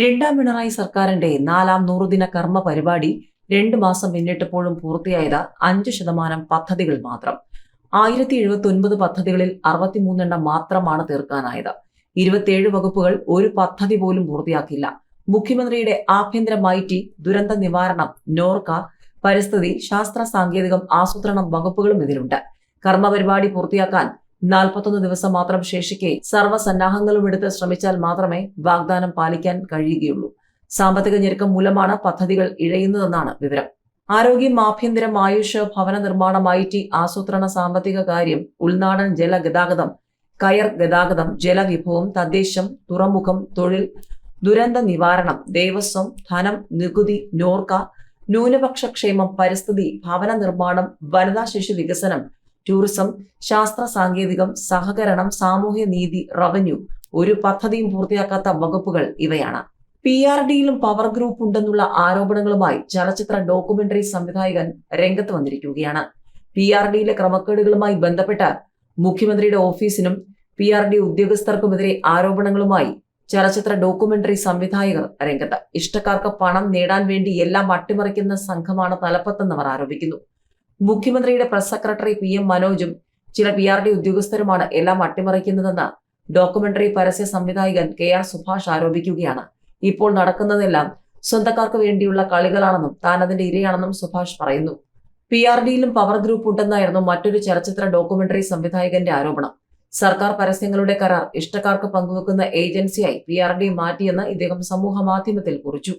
രണ്ടാം പിണറായി സർക്കാരിന്റെ നാലാം നൂറുദിന കർമ്മ പരിപാടി രണ്ട് മാസം പിന്നിട്ടപ്പോഴും പൂർത്തിയായത് അഞ്ച് ശതമാനം പദ്ധതികൾ മാത്രം. ആയിരത്തി എഴുപത്തി ഒൻപത് പദ്ധതികളിൽ അറുപത്തിമൂന്നെണ്ണം മാത്രമാണ് തീർക്കാനായത്. ഇരുപത്തിയേഴ് വകുപ്പുകൾ ഒരു പദ്ധതി പോലും പൂർത്തിയാക്കില്ല മുഖ്യമന്ത്രിയുടെ ആഭ്യന്തര മൈറ്റി ദുരന്ത നിവാരണം നോർക്ക പരിസ്ഥിതി ശാസ്ത്ര സാങ്കേതികം ആസൂത്രണം വകുപ്പുകളും ഇതിലുണ്ട്. കർമ്മപരിപാടി പൂർത്തിയാക്കാൻ നാൽപ്പത്തൊന്ന് ദിവസം മാത്രം ശേഷിക്കെ സർവസന്നാഹങ്ങളും എടുത്ത് ശ്രമിച്ചാൽ മാത്രമേ വാഗ്ദാനം പാലിക്കാൻ കഴിയുകയുള്ളൂ. സാമ്പത്തിക ഞെരുക്കം മൂലമാണ് പദ്ധതികൾ ഇഴയുന്നതെന്നാണ് വിവരം. ആരോഗ്യം ആഭ്യന്തരം ആയുഷ് ഭവന നിർമ്മാണം ഐ ടി ആസൂത്രണ സാമ്പത്തിക കാര്യം ഉൾനാടൻ ജലഗതാഗതം കയർ ഗതാഗതം ജലവിഭവം തദ്ദേശം തുറമുഖം തൊഴിൽ ദുരന്ത നിവാരണം ദേവസ്വം ധനം നികുതി നോർക്ക ന്യൂനപക്ഷ ക്ഷേമം പരിസ്ഥിതി ഭവന നിർമ്മാണം വനിതാ ശിശു വികസനം ടൂറിസം ശാസ്ത്ര സാങ്കേതികം സഹകരണം സാമൂഹ്യ നീതി റവന്യൂ ഒരു പദ്ധതിയും പൂർത്തിയാക്കാത്ത വകുപ്പുകൾ ഇവയാണ്. പി ആർ ഡിയിലും പവർ ഗ്രൂപ്പ് ഉണ്ടെന്നുള്ള ആരോപണങ്ങളുമായി ചലച്ചിത്ര ഡോക്യുമെന്ററി സംവിധായകൻ രംഗത്ത് വന്നിരിക്കുകയാണ്. പി ആർ ഡിയിലെ ക്രമക്കേടുകളുമായി ബന്ധപ്പെട്ട് മുഖ്യമന്ത്രിയുടെ ഓഫീസിനും പി ആർ ഡി ഉദ്യോഗസ്ഥർക്കുമെതിരെ ആരോപണങ്ങളുമായി ചലച്ചിത്ര ഡോക്യുമെന്ററി സംവിധായകർ രംഗത്ത്. ഇഷ്ടക്കാർക്ക് പണം നേടാൻ വേണ്ടി എല്ലാം അട്ടിമറിക്കുന്ന സംഘമാണ് തലപ്പത്തെന്നവർ ആരോപിക്കുന്നു. മുഖ്യമന്ത്രിയുടെ പ്രസ് സെക്രട്ടറി പി എം മനോജും ചില പി ആർ ഡി ഉദ്യോഗസ്ഥരുമാണ് എല്ലാം അട്ടിമറിക്കുന്നതെന്ന് ഡോക്യുമെന്ററി പരസ്യ സംവിധായകൻ കെ ആർ സുഭാഷ് ആരോപിക്കുകയാണ്. ഇപ്പോൾ നടക്കുന്നതെല്ലാം സ്വന്തക്കാർക്ക് വേണ്ടിയുള്ള കളികളാണെന്നും താൻ അതിന്റെ ഇരയാണെന്നും സുഭാഷ് പറയുന്നു. പി ആർ ഡിയിലും പവർ ഗ്രൂപ്പ് ഉണ്ടെന്നായിരുന്നു മറ്റൊരു ചലച്ചിത്ര ഡോക്യുമെന്ററി സംവിധായകന്റെ ആരോപണം. സർക്കാർ പരസ്യങ്ങളുടെ കരാർ ഇഷ്ടക്കാർക്ക് പങ്കുവെക്കുന്ന ഏജൻസിയായി പി ആർ ഡി മാറ്റിയെന്ന് ഇദ്ദേഹം സമൂഹ മാധ്യമത്തിൽ കുറിച്ചു.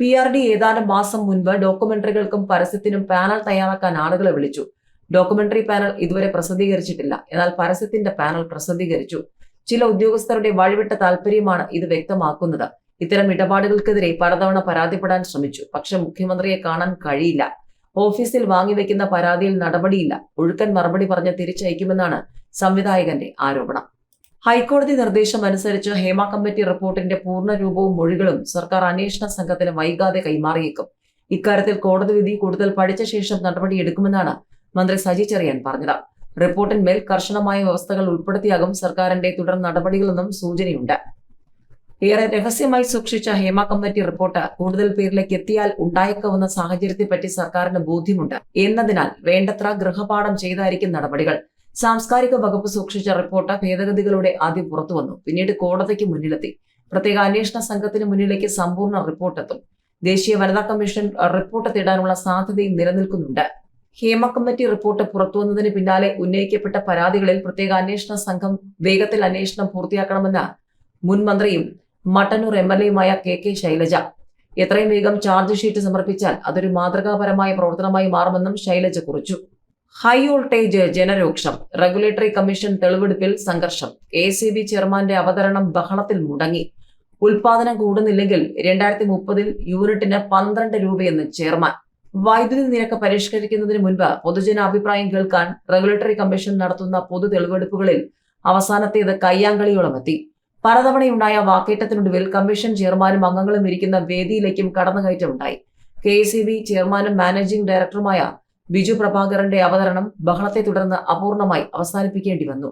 പി ആർ ഡി ഏതാനും മാസം മുൻപ് ഡോക്യുമെന്ററികൾക്കും പരസ്യത്തിനും പാനൽ തയ്യാറാക്കാൻ ആളുകളെ വിളിച്ചു. ഡോക്യുമെന്ററി പാനൽ ഇതുവരെ പ്രസിദ്ധീകരിച്ചിട്ടില്ല. എന്നാൽ പരസ്യത്തിന്റെ പാനൽ പ്രസിദ്ധീകരിച്ചു. ചില ഉദ്യോഗസ്ഥരുടെ വഴിവിട്ട താല്പര്യമാണ് ഇത് വ്യക്തമാക്കുന്നത്. ഇത്തരം ഇടപാടുകൾക്കെതിരെ പലതവണ പരാതിപ്പെടാൻ ശ്രമിച്ചു. പക്ഷെ മുഖ്യമന്ത്രിയെ കാണാൻ കഴിയില്ല. ഓഫീസിൽ വാങ്ങിവെക്കുന്ന പരാതിയിൽ നടപടിയില്ല. ഒഴുക്കൻ മറുപടി പറഞ്ഞ് തിരിച്ചയക്കുമെന്നാണ് സംവിധായകന്റെ ആരോപണം. ഹൈക്കോടതി നിർദ്ദേശം അനുസരിച്ച് ഹേമ കമ്മിറ്റി റിപ്പോർട്ടിന്റെ പൂർണ രൂപവും മൊഴികളും സർക്കാർ അന്വേഷണ സംഘത്തിന് വൈകാതെ കൈമാറിയേക്കും. ഇക്കാര്യത്തിൽ കോടതി വിധി കൂടുതൽ പഠിച്ച ശേഷം നടപടിയെടുക്കുമെന്നാണ് മന്ത്രി സജി ചെറിയാൻ പറഞ്ഞത്. റിപ്പോർട്ടിന്മേൽ കർശനമായ വ്യവസ്ഥകൾ ഉൾപ്പെടുത്തിയാകും സർക്കാരിന്റെ തുടർ നടപടികളെന്നും സൂചനയുണ്ട്. ഏറെ രഹസ്യമായി സൂക്ഷിച്ച ഹേമ കമ്മിറ്റി റിപ്പോർട്ട് കൂടുതൽ പേരിലേക്ക് എത്തിയാൽ ഉണ്ടായേക്കാവുന്ന സാഹചര്യത്തെപ്പറ്റി സർക്കാരിന് ബോധ്യമുണ്ട്. എന്നതിനാൽ വേണ്ടത്ര ഗൃഹപാഠം ചെയ്തായിരിക്കും നടപടികൾ. സാംസ്കാരിക വകുപ്പ് സൂക്ഷിച്ച റിപ്പോർട്ട് ഭേദഗതികളുടെ ആദ്യം പുറത്തുവന്നു പിന്നീട് കോടതിക്ക് മുന്നിലെത്തി. പ്രത്യേക അന്വേഷണ സംഘത്തിന് മുന്നിലേക്ക് സമ്പൂർണ റിപ്പോർട്ട് എത്തും. ദേശീയ വനിതാ കമ്മീഷൻ റിപ്പോർട്ട് തേടാനുള്ള സാധ്യതയും നിലനിൽക്കുന്നുണ്ട്. ഹേമ കമ്മിറ്റി റിപ്പോർട്ട് പുറത്തുവന്നതിന് പിന്നാലെ ഉന്നയിക്കപ്പെട്ട പരാതികളിൽ പ്രത്യേക അന്വേഷണ സംഘം വേഗത്തിൽ അന്വേഷണം പൂർത്തിയാക്കണമെന്ന് മുൻ മന്ത്രിയും മട്ടന്നൂർ എം എൽ എയുമായ കെ കെ ശൈലജ. എത്രയും വേഗം ചാർജ് ഷീറ്റ് സമർപ്പിച്ചാൽ അതൊരു മാതൃകാപരമായ പ്രവർത്തനമായി മാറുമെന്നും ശൈലജ കുറിച്ചു. ഹൈ വോൾട്ടേജ് ജനരോക്ഷം. റെഗുലേറ്ററി കമ്മീഷൻ തെളിവെടുപ്പിൽ സംഘർഷം. എ സി ബി ചെയർമാന്റെ അവതരണം ബഹളത്തിൽ മുടങ്ങി. ഉൽപാദനം കൂടുന്നില്ലെങ്കിൽ രണ്ടായിരത്തി മുപ്പതിൽ യൂണിറ്റിന് പന്ത്രണ്ട് രൂപയെന്ന് ചെയർമാൻ. വൈദ്യുതി നിരക്ക് പരിഷ്കരിക്കുന്നതിന് മുൻപ് പൊതുജന അഭിപ്രായം കേൾക്കാൻ റെഗുലേറ്ററി കമ്മീഷൻ നടത്തുന്ന പൊതു തെളിവെടുപ്പുകളിൽ അവസാനത്തേത് കയ്യാങ്കളിയോളം എത്തി. പലതവണയുണ്ടായ വാക്കേറ്റത്തിനൊടുവിൽ കമ്മീഷൻ ചെയർമാനും അംഗങ്ങളും ഇരിക്കുന്ന വേദിയിലേക്കും കടന്നുകയറ്റമുണ്ടായി. കെ സി ബി ചെയർമാനും മാനേജിംഗ് ഡയറക്ടറുമായ ബിജു പ്രഭാകരന്റെ അവതരണം ബഹളത്തെ തുടർന്ന് അപൂർണമായി അവസാനിപ്പിക്കേണ്ടി വന്നു